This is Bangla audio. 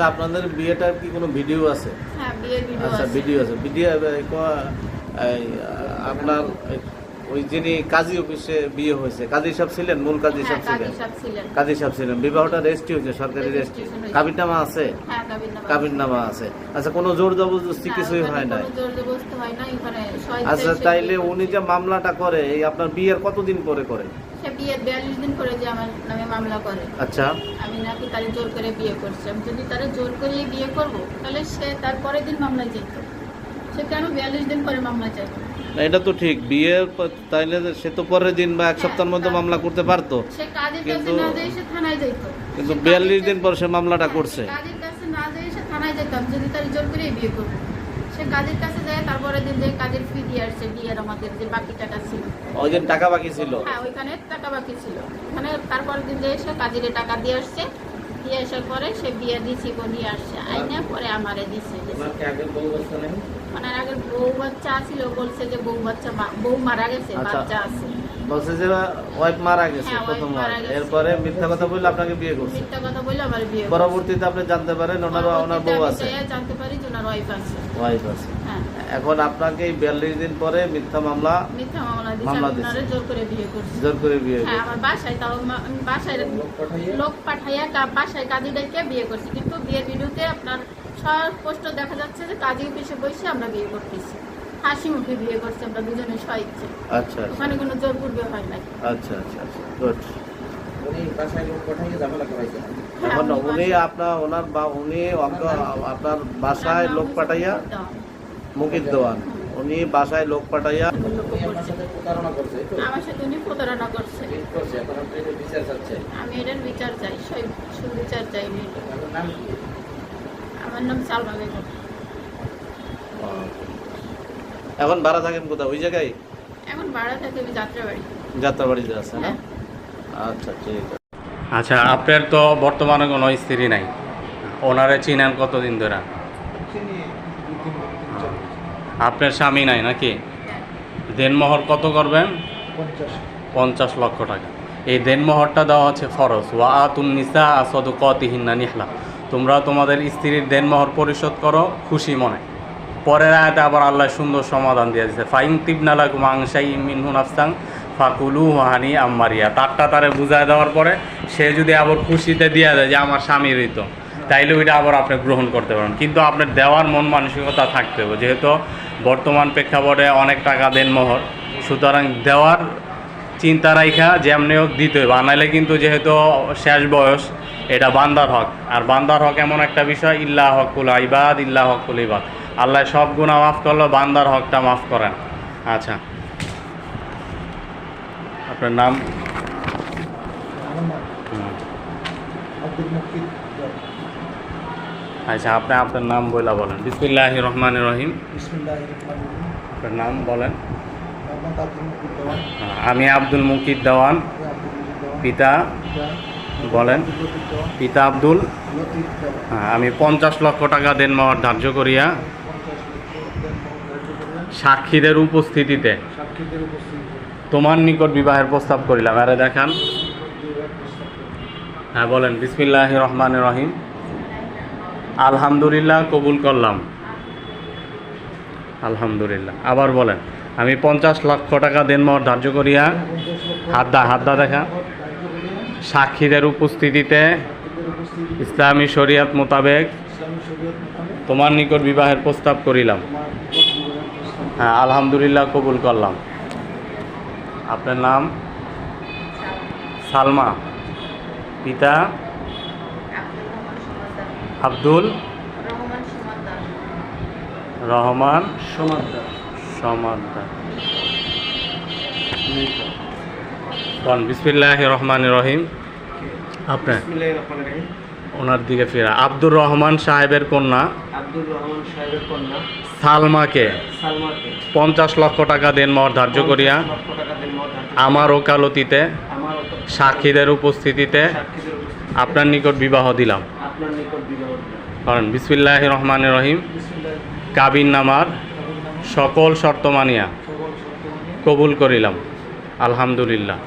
আচ্ছা আপনাদের বিয়েটার কি কোনো ভিডিও আছে? হ্যাঁ বিয়ের ভিডিও আচ্ছা আছে। ভিডিও আছে। ভিডিও আপনার ওই যিনি কাজী অফিসে বিয়ে হয়েছে কাজী সাহেব ছিলেন মূল কাজী হ্যাঁ সাহেব ছিলেন। কাজী সাহেব ছিলেন। বিবাহটা রেজিস্ট্রি হয়েছে সরকারি রেজিস্ট্রি হয়েছে। কাবিরনামা আছে? হ্যাঁ কাবির নামা আছে। আচ্ছা কোনো জোর জবরদস্তি কিছুই হয় না কোনো জোর জবরদস্তি না এখানে স্বেচ্ছায় আচ্ছা তাইলে উনি যে মামলাটা করে এই আপনার বিয়ের কতদিন পরে করে? সে বিয়ের বিয়াল্লিশ দিন করে যে আমার নামে মামলা করে। আচ্ছা। আমি নাকি তারে জোর করে বিয়ে করছি। আমি যদি তারে জোর করে বিয়ে করব তাহলে সে তার পরের দিন মামলায় যেত সে কেন বিয়াল্লিশ দিন পরে মামলা এটা তো ঠিক। বিয়ের পর- তাইলে সে তো পরের দিন বা এক হ্যাঁ, সপ্তাহের মধ্যে মামলা করতে পারতো। সে কাজের কাছে কিন্তু- না যেয়ে সে থানায় যেত কিন্তু বিয়াল্লিশ দিন পর সে মামলাটা করছে। কাজের কাছে না যেয়ে সে থানায় যেতাম যদি তার জোর করে বিয়ে করব সে কাজের কাছে যায় তারপরে দিন যে কাজের ফি দিয়ে আসছে বিয়ের আমাদের যে বাকি টাকা ছিল। ওইদিন টাকা বাকি ছিল? হ্যাঁ ওইখানে টাকা বাকি ছিল। ওখানে তারপরের দিন যে এসে কাজের টাকা দিয়ে আসছে দিয়ে আসার পরে সে বিয়ে দিছি নিয়ে আসছে। আইনে পরে আমারে দিছে মানে আগের বউ বাচ্চা ছিল বলছে যে বউ বাচ্চা মা- বউ মারা গেছে আচ্ছা। বাচ্চা আছে। বলছে যে ওয়াইফ মারা গেছে হ্যাঁ, প্রথম এরপরে মিথ্যা কথা বললে আপনাকে বিয়ে করছে। মিথ্যা কথা বলে আমার বিয়ে পরবর্তীতে আপনি জানতে পারেন ওনার ওনার বউ আছে। জানতে পারি যে ওনার ওয়াইফ আছে। ওয়াইফ আছে। হ্যাঁ। এখন আপনাকে এই বিয়াল্লিশ দিন পরে মিথ্যা মামলা মিথ্যা মামলা দিচ্ছে জোর করে বিয়ে করছি জোর করে বিয়ে হ্যাঁ করছে। আমার বাসায় তাও আমি বাসায় লোক পাঠাইয়া বাসায় কাজী ডেকে বিয়ে করছি। কিন্তু বিয়ের ভিডিওতে আপনার স্পষ্ট দেখা যাচ্ছে যে কাজী অফিসে বসে আমরা বিয়ে করতেছি। হাসি মুখে বিয়ে করছি আমরা দুজনে স্বইচ্ছে আচ্ছা আচ্ছা। ওখানে কোনো জোর পূর্বে হয় নাই। আচ্ছা আচ্ছা আচ্ছা গুড উনি বাসায় লোক পাঠাইয়ে ঝামেলা করাইছেন হ্যাঁ, এখন উনি আপনার ওনার বা উনি আপনার বাসায় লোক পাঠাইয়া হচ্ছে দেওয়ান। মুকির দেওয়ান উনি বাসায় লোক পাঠাইয়া প্রতারণা করছে আমার সাথে উনি প্রতারণা করছে। করছে এখন বিচার চাচ্ছে। আমি এটার বিচার চাই সুবিচার চাই আমার নাম সালমা বেগম। এখন ভাড়া থাকেন কোথায়? ওই জায়গায়? এখন ভাড়া থাকে আমি যাত্রাবাড়ি। যাত্রাবাড়িতে আছে না? হ্যাঁ। আচ্ছা ঠিক আছে। আচ্ছা আপনার তো বর্তমানে কোনো স্ত্রী নাই। ওনারে চিনেন কতদিন ধরে? আপনার স্বামী নাই নাকি? দেনমোহর কত করবেন? পঞ্চাশ লক্ষ টাকা। এই দেনমোহরটা দেওয়া হচ্ছে ফরজ। ওয়া আতুন নিসা আসদ কতিহিন্না নিহলা। তোমরা তোমাদের স্ত্রীর দেনমোহর পরিশোধ করো খুশি মনে। পরের আয়াতে আবার আল্লাহ সুন্দর সমাধান দিয়ে দিচ্ছে ফাইন তিবনালা মাংসাই মিনহুন আফসাং ফাকুলু হানি আম্মারিয়া। তারটা তারে বুঝায় দেওয়ার পরে সে যদি আবার খুশিতে দিয়ে দেয় যে আমার স্বামীর তো তাইলে ওইটা আবার আপনি গ্রহণ করতে পারেন। কিন্তু আপনার দেওয়ার মন মানসিকতা থাকতে হবে। যেহেতু বর্তমান প্রেক্ষাপটে অনেক টাকা দেন মোহর, সুতরাং দেওয়ার চিন্তা রাইখা যেমনি হোক দিতে হবে। বানাইলে কিন্তু যেহেতু শেষ বয়স, এটা বান্দার হক। আর বান্দার হক এমন একটা বিষয়, ইল্লাহ হকুল আইবাদ, ইল্লাহ হকুল ইবাদ। আল্লাহ সব গুণা মাফ করল, বান্দার হকটা মাফ করেন। আচ্ছা। আপনার নাম। আচ্ছা আপনি আপনার নাম বইলা বলেন। বিসমিল্লাহ রহমান রহিম। আপনার নাম বলেন। আমি আব্দুল মুকিদ দেওয়ান। পিতা বলেন। পিতা আব্দুল। আমি পঞ্চাশ লক্ষ টাকা দেন মাওয়ার ধার্য করিয়া সাক্ষীদের উপস্থিতিতে। তোমার নিকট বিবাহের প্রস্তাব করিলাম। আরে দেখান। হ্যাঁ বলেন। বিসমিল্লাহ রহমান রহিম। আলহামদুলিল্লাহ কবুল করলাম। আলহামদুলিল্লাহ। আবার বলেন আমি পঞ্চাশ লক্ষ টাকা দেনমোহর ধার্য করিয়া হাতদা হাতদা দেখা। সাক্ষীদের উপস্থিতিতে ইসলামী শরিয়াত মোতাবেক তোমার নিকট বিবাহের প্রস্তাব করিলাম। হ্যাঁ আলহামদুলিল্লাহ কবুল করলাম। আপনার নাম? সালমা। পিতা? আব্দুল? রহমান সমাদার বিসমিল্লাহ রহমান রহিম। আপনার? ওনার দিকে ফেরা। আব্দুর রহমান সাহেবের কন্যা। আব্দুর রহমান সাহেবের কন্যা। সালমাকে। সালমাকে। পঞ্চাশ লক্ষ টাকা দেন মর ধার্য করিয়া। আমার ওকালতিতে সাক্ষীদের উপস্থিতিতে। আপনার নিকট বিবাহ দিলাম। আপনার নিকট বিবাহ দিলাম। কারণ বিসমিল্লাহ রহমান রহিম। কাবিন নামার সকল শর্ত মানিয়া। কবুল করিলাম। আলহামদুলিল্লাহ।